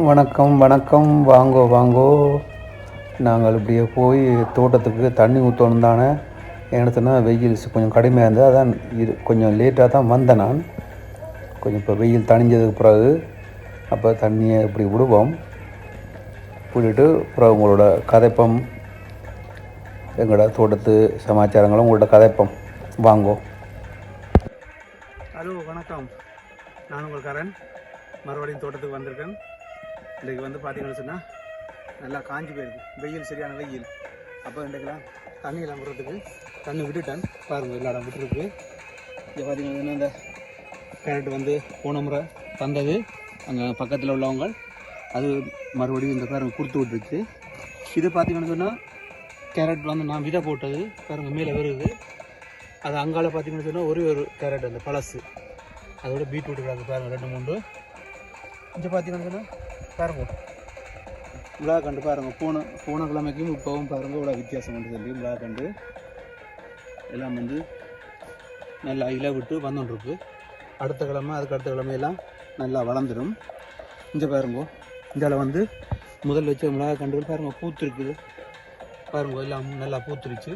வணக்கம் வணக்கம். வாங்கோ வாங்கோ. நாங்கள் இப்படியே போய் தோட்டத்துக்கு தண்ணி ஊற்றணும் தானே? ஏன்னா வெயில் கொஞ்சம் கடுமையாக இருந்தது. அதான் இது கொஞ்சம் லேட்டாக தான் வந்தேன் நான். கொஞ்சம் இப்போ வெயில் தணிஞ்சதுக்கு பிறகு அப்போ தண்ணியை இப்படி விடுவோம். விட்டுட்டு அப்புறம் உங்களோட கதைப்பம் எங்களோட தோட்டத்து சமாச்சாரங்களும் உங்களோட கதைப்பம். வாங்கோ. ஹலோ வணக்கம். நான் உங்கள் கரண். மறுபடியும் தோட்டத்துக்கு வந்திருக்கேன். இன்றைக்கு வந்து பார்த்தீங்கன்னு சொன்னால் நல்லா காஞ்சி போயிருக்கு. வெயில் சரியான வெயில். அப்போ இன்றைக்கெல்லாம் தண்ணி விளம்புறதுக்கு விடுறதுக்கு தண்ணி விட்டுட்டேன். பாருங்கள் எல்லா இடம் விட்டுருக்கு. இங்கே பார்த்தீங்கன்னா இந்த கேரட் வந்து போன முறை தந்தது. அங்கே பக்கத்தில் உள்ளவங்க அது மறுபடியும் இந்த பாருங்கள் கொடுத்து விட்டுருச்சு இது பார்த்தீங்கன்னு சொன்னால் கேரட் வந்து நான் விதை போட்டது. பாருங்க மேலே வருது. அது அங்கால பார்த்தீங்கன்னு சொன்னால் ஒரே ஒரு கேரட் அந்த பழசு. அதோட பீட்ரூட் கிடக்கு பாருங்க ரெண்டு மூணு இங்கே பார்த்தீங்கன்னு சொன்னால் பாருங்க. மிளகா கண்டு பாருங்க. போன போன கிழமைக்கும் இப்போவும் பாருங்க இவ்வளோ வித்தியாசம் வந்து சொல்லி மிளகா கண்டு எல்லாம் வந்து நல்லா இலை விட்டு வந்துட்டுருக்கு அடுத்த கிழமை அதுக்கு அடுத்த கிழமையெல்லாம் நல்லா வளர்ந்துடும் இங்கே பாருங்க இதில் வந்து முதல் வச்ச மிளகா கண்டுகள் பாருங்கள் பூத்துருக்குது. பாருங்க எல்லாம் நல்லா பூத்துருச்சு.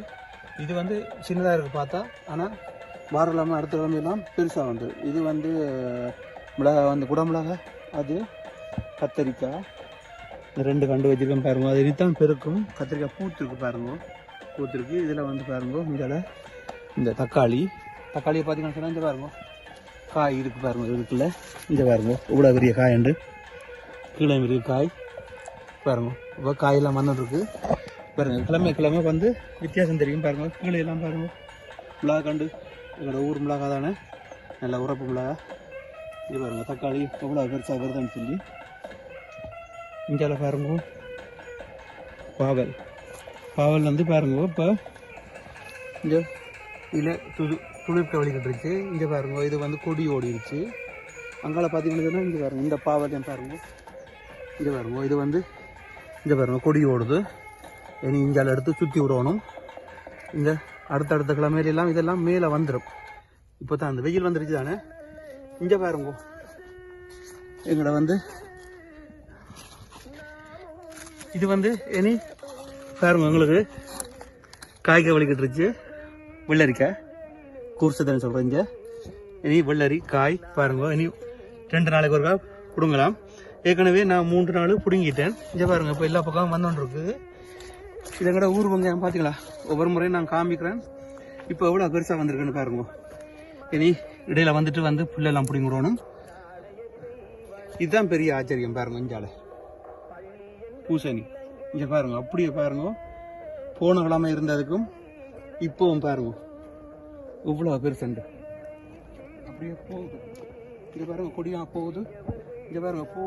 இது வந்து சின்னதாக இருக்குது பார்த்தா ஆனால் வாரம் இல்லாமல் அடுத்த கிழமையெல்லாம் பெருசாக வந்து. இது வந்து மிளகா வந்து குடமிளகா அது கத்தரிக்காய் இந்த ரெண்டு கண்டு வச்சுருக்கேன் பாருங்க. அது இனித்தான் பெருக்கும். கத்திரிக்காய் பூத்துருக்கு பாருங்க. பூத்துருக்கு. இதில் வந்து பாருங்க. இதில் இந்த தக்காளி. தக்காளியை பார்த்தீங்கன்னா சொன்னால் இந்த பாருங்க. காய் இருக்குது பாருங்க. இதுக்குள்ள. இந்த பாருங்க. இவ்வளோ பெரிய காயண்டு கீழே இருக்கு காய். பாருங்க. இப்போ காயெல்லாம் வந்துட்டுருக்கு பாருங்க. கிழமை கிழமை வந்து வித்தியாசம் தெரியும் பாருங்க. கீழே எல்லாம் பாருங்க. மிளகா கண்டு. எங்களோட ஊர் மிளகா தானே நல்ல உரப்பு மிளகா. இது பாருங்க. தக்காளி எவ்வளோ பெருசாக வருதுன்னு சொல்லி. இங்கே பாருங்க. பாவல். பாவல் வந்து பாருங்க இப்போ. இங்கே இதில் துளி துளிர் கவலிக்கிட்டுருச்சு இங்கே பாருங்க இது வந்து கொடி ஓடிடுச்சு அங்கால பார்த்தீங்கன்னா இங்கே பாருங்க இந்த பாவலையும் பாருங்க. இங்கே பாருங்க இது வந்து இங்கே பாருங்க கொடி ஓடுது. இனி இஞ்சால எடுத்து சுற்றி விடணும். இந்த அடுத்தடுத்த கிழமையிலாம் இதெல்லாம் மேலே வந்துடும் இப்போ தான் அந்த வெயில் வந்துருச்சு தானே? இங்கே பாருங்க. எங்களை வந்து இது வந்து இனி பாருங்க உங்களுக்கு காய்க்க வலிக்கிட்டுருச்சு வெள்ளரிக்காய் கூர்சதன்னு சொல்கிறேன் இங்கே. இனி வெள்ளரி காய் பாருங்க இனி ரெண்டு நாளைக்கு ஒருக்கா பிடுங்கலாம். ஏற்கனவே நான் மூன்று நாள் பிடுங்கிட்டேன். இங்கே பாருங்க இப்போ எல்லா பக்கமும் வந்துட்டு இருக்குது இது எங்கட ஊர் வெங்காயம் பார்த்தீங்களா ஒவ்வொரு முறையும் நான் காமிக்கிறேன். இப்போ எவ்வளோ பெருசாக வந்திருக்குன்னு பாருங்க. இனி இடையில வந்துட்டு வந்து புல்லெல்லாம் பிடிங்கிறோன்னு இதுதான் பெரிய ஆச்சரியம் பாருங்க இஞ்சாலை. பூசணி. இங்கே பாருங்க அப்படியே பாருங்க. போன கிழமை இருந்ததுக்கும் இப்போவும் பாருங்க. இவ்வளோ பெருசண்டு அப்படியே போகுது. இங்கே பாருங்க கொடியாக போகுது. இங்கே பாருங்க பூ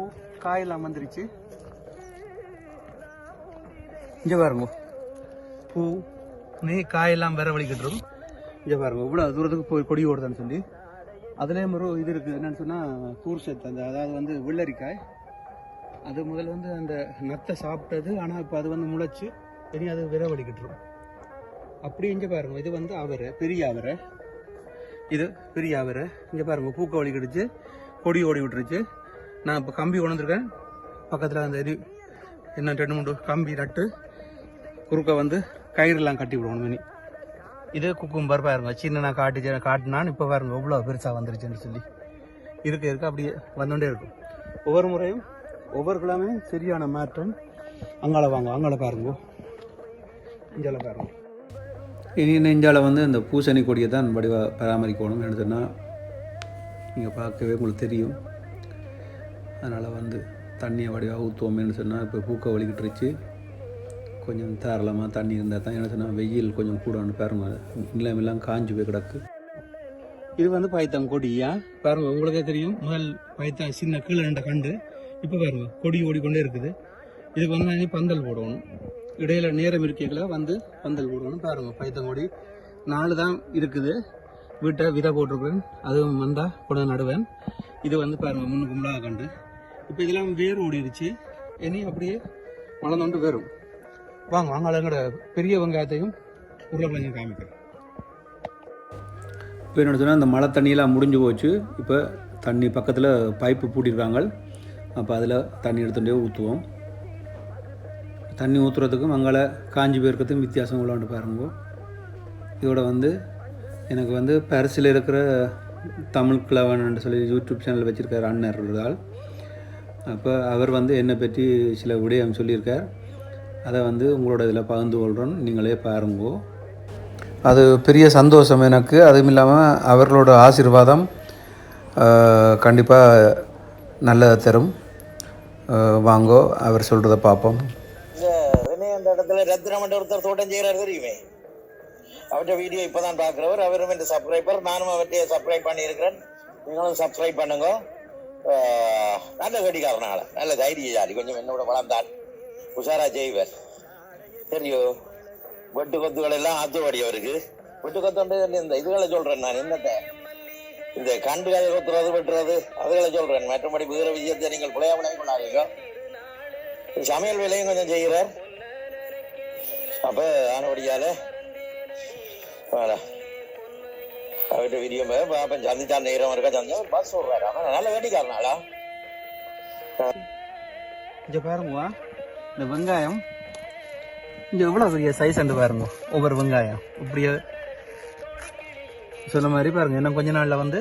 காயெல்லாம் வந்துருச்சு. இங்கே பாருங்க பூ நீ காயெல்லாம் வேற வலிக்கிட்டுரும் இங்கே பாருங்க இவ்வளோ தூரத்துக்கு போய் கொடி ஓடுதான்னு சொல்லி. அதுலேயும் ஒரு இது இருக்குது என்னென்னு சொன்னால் கூர்சத்து அந்த அதாவது வந்து வெள்ளரிக்காய். அது முதல் வந்து அந்த நத்தை சாப்பிட்டது ஆனால் இப்போ அது வந்து முளைச்சு இனி அது விரவடிக்கிட்டுரும் அப்படி இங்கே பாருங்க இது வந்து அவரை பெரிய அவரை. இது பெரிய அவரை. இங்கே பாருங்க பூக்க வலிக்கிடுச்சு கொடி ஓடி விட்டுருச்சு. நான் இப்போ கம்பி உணர்ந்துருக்கேன் பக்கத்தில் அந்த எரி என்ன ரெண்டு மூணு கம்பி நட்டு குறுக்க வந்து கயிறுலாம் கட்டி விடுவோம் மினி இது குக்கும்பர் பாருங்க சின்ன நான் காட்டி காட்டினான்னு இப்போ பாருங்க எவ்வளோ பெருசாக வந்துருச்சுன்னு சொல்லி. இருக்க இருக்க அப்படியே வந்துகிட்டே இருக்கும். ஒவ்வொரு முறையும் ஒவ்வொரு கிழமையும் சரியான மாற்றம். அங்கால வாங்க அங்கால பாருங்க. இஞ்சால பாருங்க. இனி நெஞ்சால் வந்து இந்த பூசணி கொடியை தான் வடிவா பராமரிக்கணும் எடுத்துன்னா சொன்னால் நீங்கள் பார்க்கவே உங்களுக்கு தெரியும். அதனால் வந்து தண்ணியை வடிவாக ஊற்றுவோமேனு சொன்னால் இப்போ பூக்க வலிக்கிட்டுருச்சு. கொஞ்சம் தாராளமாக தண்ணி இருந்தால் தான் என்ன சொன்னால் வெயில் கொஞ்சம் கூடன்னு பாருங்க. நிலைமெல்லாம் காஞ்சி போய் கிடக்கு. இது வந்து பைத்தம் கொடியா பாருங்க உங்களுக்கே தெரியும். முதல் பைத்தம் சின்ன கீழே ரெண்ட கண்டு. இப்போ பாருங்க கொடி ஓடிக்கொண்டே இருக்குது. இதுக்கு வந்து நான் பந்தல் போடணும். இடையில நேரம் இருக்கீங்களா? வந்து பந்தல் போடணும். பாருங்க பைத்தங்கொடி நாலு தான் இருக்குது. வீட்டை விதை போட்டிருக்கேன் அதுவும் வந்தால் கூட நடுவேன். இது வந்து பாருங்க முன்னு கும்பலாக கண்டு. இப்போ இதெல்லாம் வேர் ஓடிடுச்சு இனி அப்படியே வளர்ந்தோண்டு வேறும் வாங்க வாங்க அதோட பெரிய வெங்காயத்தையும் உருளைக்கிழங்கையும் காமிக்கிறேன். இப்போ என்ன சொன்னால் அந்த மழை தண்ணியெல்லாம் முடிஞ்சு போச்சு. இப்போ தண்ணி பக்கத்தில் பைப்பு பூட்டியிருக்காங்க அப்போ அதில் தண்ணி எடுத்துகிட்டே ஊற்றுவோம் தண்ணி ஊற்றுறதுக்கும் அங்கால காஞ்சி போயிருக்கிறதுக்கும் வித்தியாசம் உள்ளாண்டு பாருங்க. இதோட வந்து எனக்கு வந்து பரிசில் இருக்கிற தமிழ் கிழவன் சொல்லி யூடியூப் சேனல் வச்சுருக்கார் அண்ணர் இருந்தால் அப்போ அவர் வந்து என்னை பற்றி சில விடயம் சொல்லியிருக்கார். அதை வந்து உங்களோட இதில் பகிர்ந்து கொள்கிறோம் நீங்களே பாருங்கோ. அது பெரிய சந்தோஷம் எனக்கு. அதுவும் இல்லாமல் அவர்களோட ஆசீர்வாதம் கண்டிப்பாக நல்லதை தரும். வாங்கோ அவர் சொல்கிறத பார்ப்போம். இந்த அந்த இடத்துல ரத்னம் ஒருத்தர் தோட்டம் செய்கிறார் தெரியுமே? அவர்கிட்ட வீடியோ இப்பதான் பார்க்குறவர் அவரும் இந்த சப்ஸ்கிரைபர் நானும் அவற்றைய சப்ஸ்கிரைப் பண்ணியிருக்கிறேன். நீங்களும் சப்ஸ்கிரைப் பண்ணுங்க. நல்ல கடிகாரனால நல்ல தைரியசாலி கொஞ்சம் என்னோட வளர்ந்தார் உஷாரா செய்வர். தெரியும். வெட்டு கொத்துகள் எல்லாம் ஆத்துவாடி அவருக்கு வெட்டு கொத்து இந்த இதுகளை சொல்கிறேன் நான் என்னத்தை? இந்த கண்டு கதை கொத்துறது வெட்டுறது அதுகளை சொல்றேன். மற்றபடி வீர விஜயத்தை நீங்கள் பிள்ளையா கொண்டாடுங்க சமையல் வேலையும் கொஞ்சம் செய்கிறார். அப்ப ஆனபடியால அவர்கிட்ட வீடியோ பாப்பன் சந்திச்சா நேரம் இருக்கா சந்தா பஸ் சொல்றாரு அவன் நல்ல வேட்டிக்காரனாளா இங்க பாருங்கவா இந்த வெங்காயம். இங்க எவ்வளோ பெரிய சைஸ் அண்டு பாருங்க ஒவ்வொரு வெங்காயம். இப்படியே சொன்ன மாதிரி பாருங்க இன்னும் கொஞ்ச நாளில் வந்து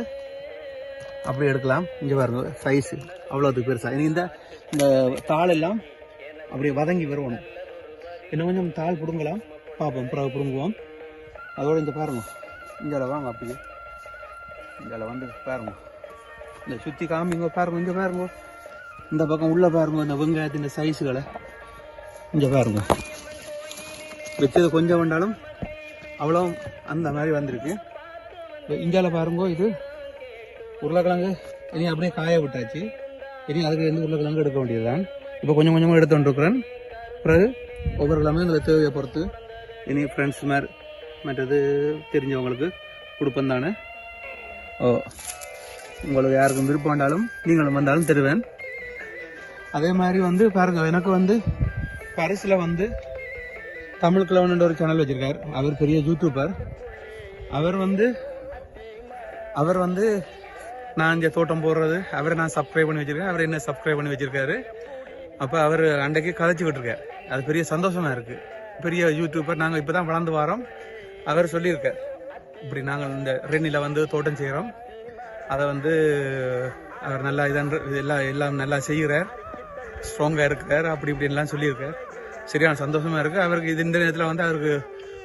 அப்படி எடுக்கலாம். இங்கே பாருங்க சைஸு அவ்வளோத்துக்கு பெருசாக இந்த இந்த தாள் எல்லாம் அப்படியே வதங்கி வருவோம் இன்னும் கொஞ்சம் தாள் பிடுங்கலாம். பார்ப்போம் பிறகு பிடுங்குவோம். அதோட இந்த பாருங்க இங்கே வாங்க அப்படியே. இங்கே வந்து பாருங்க. இந்த சுற்றி காமிங்க பாருங்க இங்கே பாருங்க. இந்த பக்கம் உள்ளே பாருங்க இந்த வெங்காயத்தின் சைஸுகளை இங்கே பாருங்க. வச்சது கொஞ்சம் வந்தாலும் அவ்வளோ அந்த மாதிரி வந்திருக்கு. இந்தியாவில் பாருங்க இது உருளைக்கிழங்கு. இனி அப்படியே காய விட்டாச்சு. இனி அதுக்கு இருந்து உருளைக்கிழங்கு எடுக்க வேண்டியதுதான். இப்போ கொஞ்சம் கொஞ்சமாக எடுத்து கொண்டிருக்கிறேன். பிறகு ஒவ்வொரு கிழமையும் எங்களை தேவையை பொறுத்து. இனி ஃப்ரெண்ட்ஸ் மாதிரி மற்றது தெரிஞ்சவங்களுக்கு கொடுப்பேன் தானே? ஓ உங்களுக்கு யாருக்கும் விருப்பம் வந்தாலும் நீங்களும் வந்தாலும் தருவேன். அதே மாதிரி வந்து பாருங்கள் எனக்கு வந்து பரிசில் வந்து தமிழ் கிழவன் ஒரு சேனல் வச்சுருக்கார். அவர் பெரிய யூடியூபர் அவர் வந்து அவர் வந்து நான் இங்கே தோட்டம் போடுறது அவரை நான் சப்ஸ்கிரைப் பண்ணி வச்சுருக்கேன் அவர் என்ன சப்ஸ்கிரைப் பண்ணி வச்சுருக்காரு. அப்போ அவர் அன்றைக்கு கதைச்சிக்கிட்டு இருக்கார். அது பெரிய சந்தோஷமாக இருக்குது பெரிய யூடியூபர் நாங்கள் இப்போ தான் வளர்ந்து வரோம். அவர் சொல்லியிருக்கார். இப்படி நாங்கள் இந்த ரெண்ணில வந்து தோட்டம் செய்கிறோம் அதை வந்து அவர் நல்லா இதான் எல்லாம் எல்லாம் நல்லா செய்கிறார். ஸ்ட்ராங்காக இருக்கார் அப்படி இப்படின்லாம் சொல்லியிருக்கார். சரியான சந்தோஷமாக இருக்குது அவருக்கு இது இந்த நேரத்தில் வந்து அவருக்கு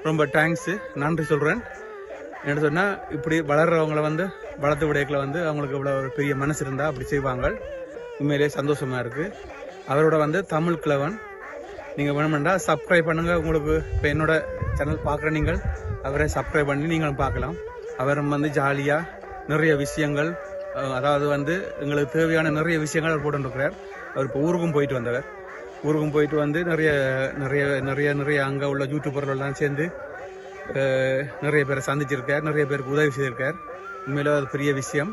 ரொம்ப தேங்க்ஸு நன்றி சொல்கிறேன் என்ன சொன்னால் இப்படி வளர்கிறவங்களை வந்து வளர்த்து விடையக்கில் வந்து அவங்களுக்கு இவ்வளோ ஒரு பெரிய மனசு இருந்தால் அப்படி செய்வாங்க. உண்மையிலேயே சந்தோஷமாக இருக்குது அவரோட வந்து தமிழ் கிழவன். நீங்கள் வேணுமெண்டா சப்ஸ்கிரைப் பண்ணுங்கள் உங்களுக்கு இப்போ என்னோட சேனல் பார்க்குற நீங்கள் அவரை சப்ஸ்கிரைப் பண்ணி நீங்களும் பார்க்கலாம். அவரும் வந்து ஜாலியாக நிறைய விஷயங்கள் அதாவது வந்து எங்களுக்கு தேவையான நிறைய விஷயங்கள் அவர் போட்டுருக்கிறார். அவர் இப்போ ஊருக்கும் போயிட்டு வந்தவர். ஊருக்கும் போயிட்டு வந்து நிறைய நிறைய நிறைய நிறைய அங்கே உள்ள யூடியூபர்கள்லாம் சேர்ந்து நிறைய பேரை சந்திச்சிருக்கார் நிறைய பேருக்கு உதவி செய்திருக்கார். உண்மையில அது பெரிய விஷயம்.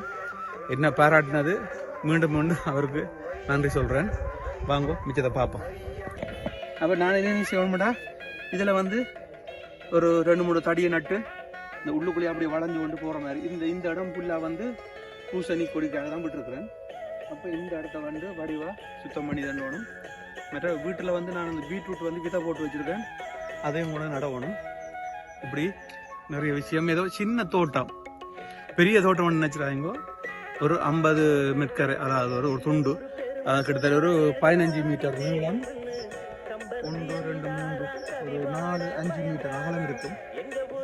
என்ன பாராட்டினது? மீண்டும் மீண்டும் அவருக்கு நன்றி சொல்கிறேன் வாங்கோ மிச்சத்தை பார்ப்போம். அப்போ நான் என்ன செய்யணும்டா இதில் வந்து ஒரு ரெண்டு மூணு தடியை நட்டு இந்த உள்ளுக்குள்ளேயே அப்படியே வளைஞ்சு கொண்டு போகிற மாதிரி. இந்த இந்த இடம் ஃபுல்லாக வந்து பூசணி கொடிக்காக தான் விட்டுருக்குறேன் அப்போ இந்த இடத்த வந்து வடிவாக சுத்தம் பண்ணி தண்டணும் மற்ற வீட்டில் வந்து நான் இந்த பீட்ரூட் வந்து விதை போட்டு வச்சுருக்கேன். அதையும் கூட நடவணும். இப்படி நிறைய விஷயம். ஏதோ சின்ன தோட்டம். பெரிய தோட்டம் நினைச்சிடாதீங்க ஒரு ஐம்பது மெட்கரை அதாவது ஒரு ஒரு துண்டு. அஹ் கிட்டத்தட்ட ஒரு பதினஞ்சு மீட்டர் நீளம். ஒன்று ரெண்டு மூன்று ஒரு நாலு அஞ்சு மீட்டர் அகலம் இருக்கும்.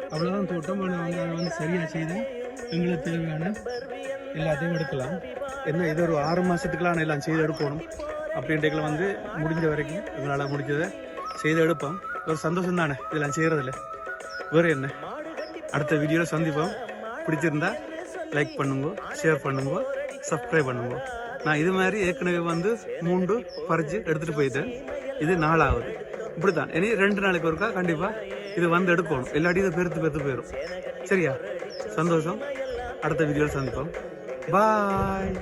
அவ்வளோதான் தோட்டம். ஆனால் வந்து அதை வந்து சரியாக செய்து எங்களுக்கு தேவையான எல்லாத்தையும் எடுக்கலாம். என்ன இது ஒரு ஆறு மாதத்துக்குலாம் எல்லாம் செய்து எடுக்கணும். அப்படின்றதுல வந்து முடிஞ்ச வரைக்கும் எங்களால் முடிஞ்சதை செய்து எடுப்போம். ஒரு சந்தோஷம் தானே இதெல்லாம் செய்கிறதில்ல வேறு என்ன? அடுத்த வீடியோவில் சந்திப்போம். பிடிச்சிருந்தா லைக் பண்ணுங்க ஷேர் பண்ணுங்க சப்ஸ்கிரைப் பண்ணுங்க. நான் இது மாதிரி ஏற்கனவே வந்து மூன்று பறிச்சு எடுத்துகிட்டு போயிட்டேன். இது நாலாவது. இப்படிதான் இனி ரெண்டு நாளைக்கு ஒருக்கா கண்டிப்பாக இது வந்து எடுக்கணும். இல்லாட்டி இது பெருத்து பெருத்து போயிடும் சரியா? சந்தோஷம். அடுத்த வீடியோவில் சந்திப்போம். பாய்